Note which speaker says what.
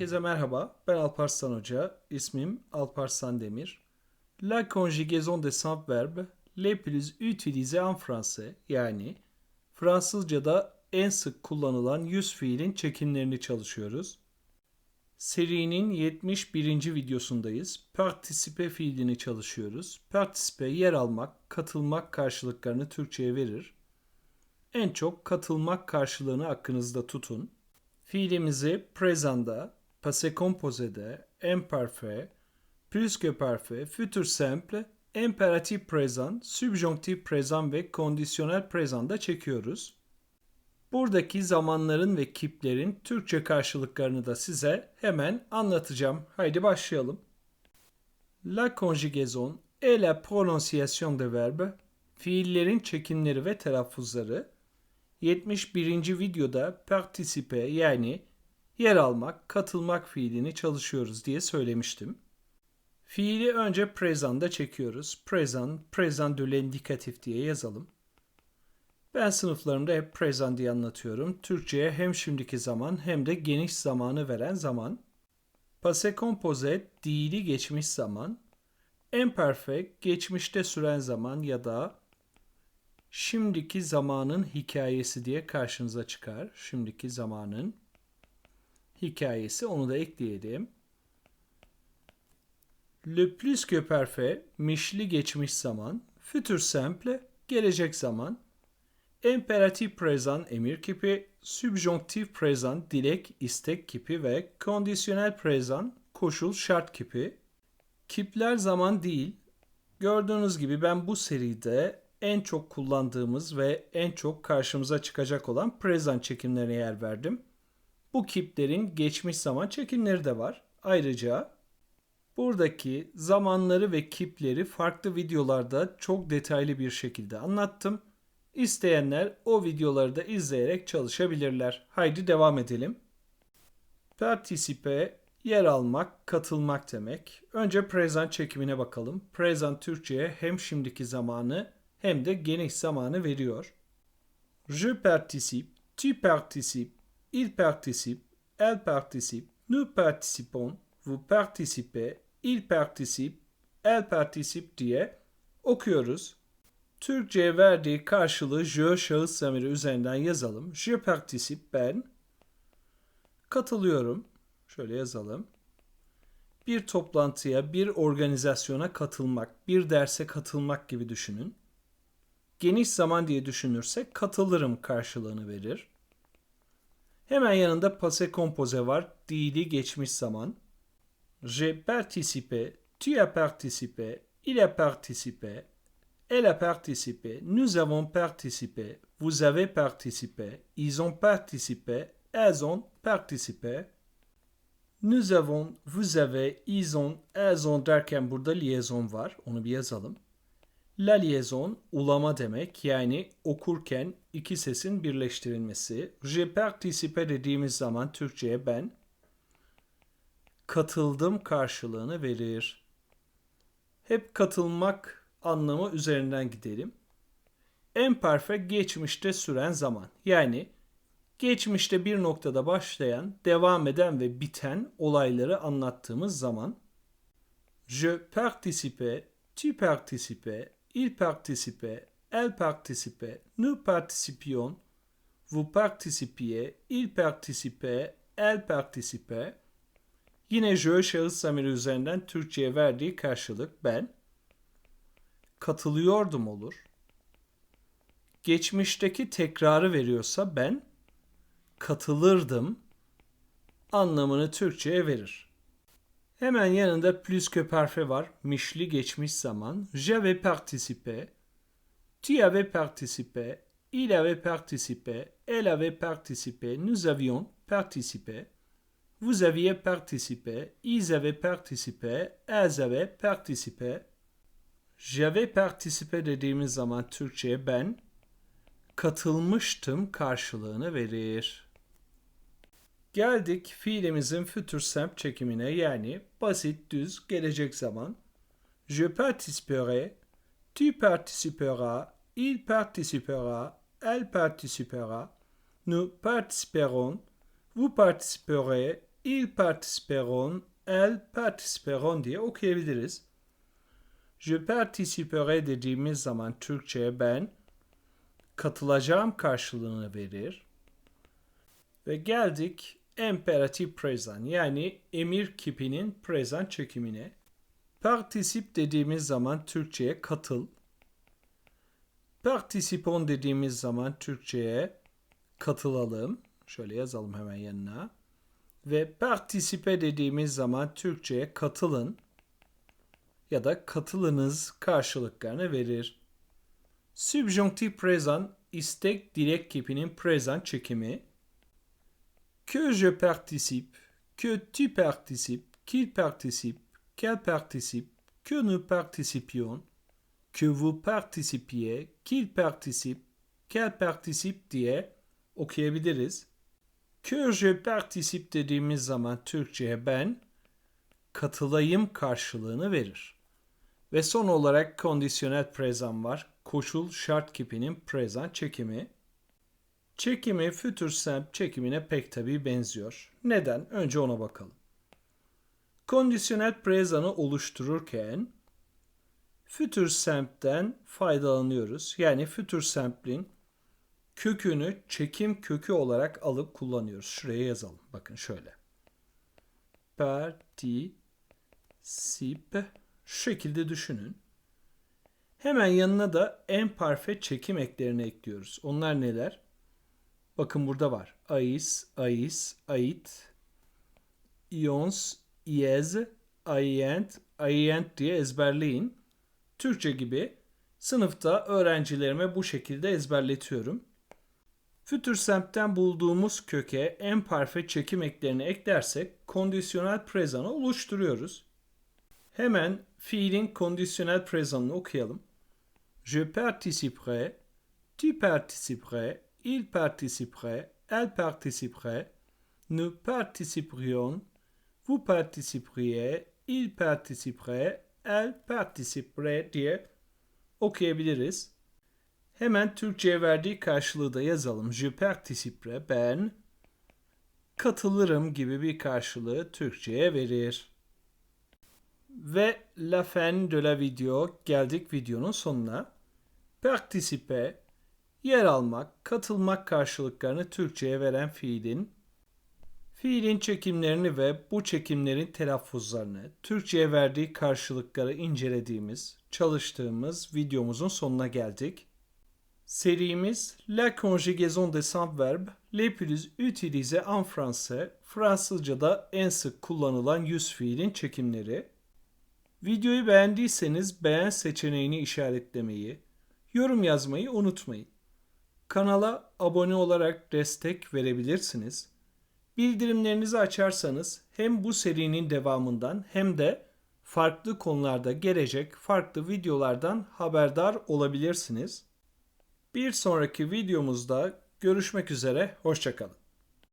Speaker 1: Herkese merhaba. Ben Alparslan Hoca. İsmim Alparslan Demir. La conjugaison des cinq verbes les plus utilisés en français yani Fransızca'da en sık kullanılan yüz fiilin çekimlerini çalışıyoruz. Serinin 71. videosundayız. Participe fiilini çalışıyoruz. Participe yer almak, katılmak karşılıklarını Türkçe'ye verir. En çok katılmak karşılığını aklınızda tutun. Fiilimizi présent'da, passé composé'de, imparfait, plus que parfait, futur simple, imperatif présent, subjonctif présent ve conditionnel présent'da çekiyoruz. Buradaki zamanların ve kiplerin Türkçe karşılıklarını da size hemen anlatacağım. Haydi başlayalım. La conjugaison et la prononciation de verbe, fiillerin çekimleri ve telaffuzları, 71. videoda participe yani yer almak, katılmak fiilini çalışıyoruz diye söylemiştim. Fiili önce present'da çekiyoruz. Present, present de l'indikatif diye yazalım. Ben sınıflarımda hep present diye anlatıyorum. Türkçe'ye hem şimdiki zaman hem de geniş zamanı veren zaman. Passé composé dili geçmiş zaman. Imperfect geçmişte süren zaman ya da şimdiki zamanın hikayesi diye karşınıza çıkar. Şimdiki zamanın hikayesi onu da ekleyelim. Le plus que parfait, mişli geçmiş zaman. Futur simple, gelecek zaman. Imperatif present, emir kipi. Subjonctif present, dilek, istek kipi ve conditional present, koşul, şart kipi. Kipler zaman değil. Gördüğünüz gibi ben bu seride en çok kullandığımız ve en çok karşımıza çıkacak olan present çekimlerine yer verdim. Bu kiplerin geçmiş zaman çekimleri de var. Ayrıca buradaki zamanları ve kipleri farklı videolarda çok detaylı bir şekilde anlattım. İsteyenler o videoları da izleyerek çalışabilirler. Haydi devam edelim. Participe yer almak, katılmak demek. Önce present çekimine bakalım. Present Türkçe'ye hem şimdiki zamanı hem de geniş zamanı veriyor. Je participe, tu participes, il participe, elle participe, nous participons, vous participez, il participe, elle participe diye okuyoruz. Türkçe'ye verdiği karşılığı je şahıs zamiri üzerinden yazalım. Je participe ben. Katılıyorum. Şöyle yazalım. Bir toplantıya, bir organizasyona katılmak, bir derse katılmak gibi düşünün geniş zaman diye düşünürsek katılırım karşılığını verir. Hemen yanında passé composé var. Dili geçmiş zaman. J'ai participé, tu as participé, il a participé, elle a participé, nous avons participé, vous avez participé, ils ont participé, elles ont participé. Nous avons, vous avez, ils ont, elles ont derken burada liaison var. Onu bir yazalım. La liaison ulama demek yani okurken iki sesin birleştirilmesi. Je participe dediğimiz zaman Türkçe'ye ben katıldım karşılığını verir. Hep katılmak anlamı üzerinden gidelim. Imperfect geçmişte süren zaman. Yani geçmişte bir noktada başlayan, devam eden ve biten olayları anlattığımız zaman. Je participe, tu participes, il participait, elle participait, nous participions, vous participiez, il participait, elle participait. Yine je şahıs üzerinden Türkçe'ye verdiği karşılık ben. Katılıyordum olur. Geçmişteki tekrarı veriyorsa ben katılırdım anlamını Türkçe'ye verir. Hemen yanında plus que parfait var. Mişli geçmiş zaman. J'avais participé. Tu avais participé. Il avait participé. Elle avait participé. Nous avions participé. Vous aviez participé. Ils avaient participé. Elles avaient participé. J'avais participé dediğimiz zaman Türkçe'ye ben katılmıştım karşılığını verir. Geldik fiilimizin future simple çekimine yani basit, düz, gelecek zaman. Je participerai, tu participeras, il participera, elle participera, nous participerons, vous participerez, ils participeront, elles participeront diye okuyabiliriz. Je participerai dediğimiz zaman Türkçe'ye ben katılacağım karşılığını verir. Ve geldik imperatif present yani emir kipinin present çekimine. Particip dediğimiz zaman Türkçe'ye katıl. Participon dediğimiz zaman Türkçe'ye katılalım. Şöyle yazalım hemen yanına. Ve partisipe dediğimiz zaman Türkçe'ye katılın ya da katılınız karşılıklarını verir. Subjonctif present istek direkt kipinin present çekimi. Que je participe, que tu participes, qu'il participe, qu'elle participe, que nous participions, que vous participiez, qu'il participe, qu'elle participe diye okuyabiliriz. Que je participe dediğimiz zaman Türkçe'ye ben katılayım karşılığını verir. Ve son olarak kondisyonel present var. Koşul şart kipinin present çekimi. Çekimi future simple çekimine pek tabii benziyor. Neden? Önce ona bakalım. Kondisyonel present'ı oluştururken future simple'den faydalanıyoruz. Yani future simple'in kökünü çekim kökü olarak alıp kullanıyoruz. Şuraya yazalım. Bakın şöyle. Participe şu şekilde düşünün. Hemen yanına da en parfait çekim eklerini ekliyoruz. Onlar neler? Bakın burada var. Ais, ais, ait, ions, iez, aient, aient diye ezberleyin. Türkçe gibi sınıfta öğrencilerime bu şekilde ezberletiyorum. Future Simp'ten bulduğumuz köke en parfait çekim eklerini eklersek kondisyonel present'ı oluşturuyoruz. Hemen fiilin kondisyonel present'ını okuyalım. Je participerai, tu participerais, il participerait, elle participerait, nous participerions, vous participeriez, il participerait, elle participerait diye okuyabiliriz. Hemen Türkçe'ye verdiği karşılığı da yazalım. Je participerai, ben katılırım gibi bir karşılığı Türkçe'ye verir. Ve la fin de la video geldik videonun sonuna. Participe, yer almak, katılmak karşılıklarını Türkçe'ye veren fiilin, fiilin çekimlerini ve bu çekimlerin telaffuzlarını, Türkçe'ye verdiği karşılıkları incelediğimiz, çalıştığımız videomuzun sonuna geldik. Serimiz La conjugaison des cinq verbes les plus utilisés en français, Fransızca'da en sık kullanılan yüz fiilin çekimleri. Videoyu beğendiyseniz beğen seçeneğini işaretlemeyi, yorum yazmayı unutmayın. Kanala abone olarak destek verebilirsiniz. Bildirimlerinizi açarsanız hem bu serinin devamından hem de farklı konularda gelecek farklı videolardan haberdar olabilirsiniz. Bir sonraki videomuzda görüşmek üzere, hoşçakalın.